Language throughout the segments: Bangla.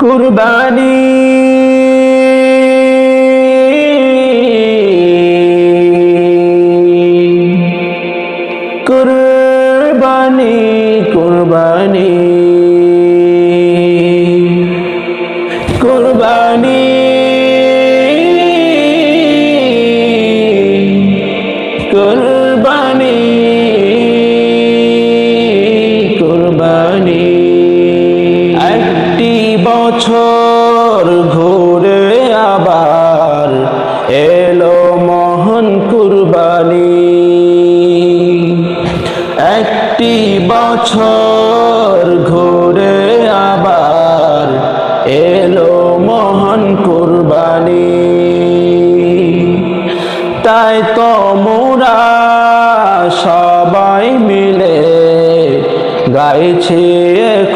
কুরবানি। কুরবানি কুরবানি। কুরবানি। কুরবানি বছর ঘুরে আবার এলো মহান কুরবানি। একটি বছর ঘুরে আবার এলো মহান কুরবানি। তাই তো মোরা সবাই মিলে গাইছে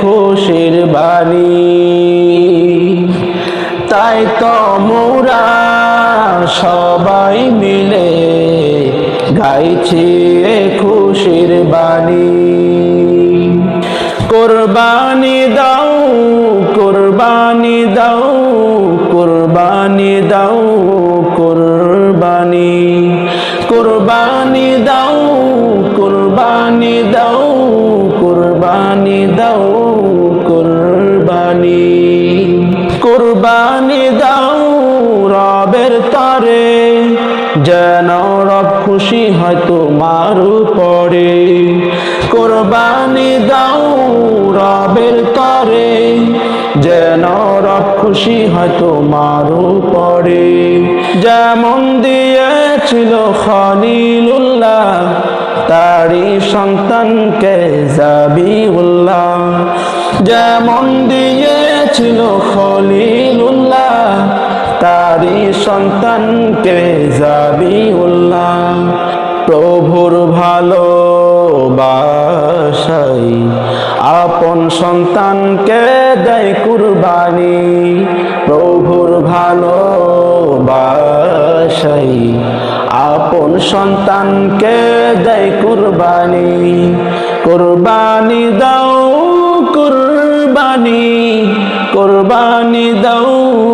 খুশির বাণী। তাই তো মোরা সবাই মিলে গাইছে খুশির বাণী। কোরবানি দাও কোরবানি দাও কোরবানি দাও, কোরবানি। কোরবানি দাও কোরবানি দাও কোরবানি দাও, কোরবানি। রবের তরে, যেন রব খুশি হয় তোমার উপরে। কোরবানি দাও রবের তরে, যেন রব খুশি হয় তোমার উপরে। যেমন দিয়েছিল খলিলুল্লাহ তারি সন্তানকে জাবিউল্লাহ। যেমন দিয়েছিল খলিলুল্লাহ তারি সন্তানকে জাবিউল্লাহ প্রভুর ভালো বাসাই আপন সন্তানকে দেয় কুরবানি, প্রভুর ভালো বাসাই আপন সন্তানকে দেয় কুরবানি কুরবানি দাও কুরবানি কুরবানি দাও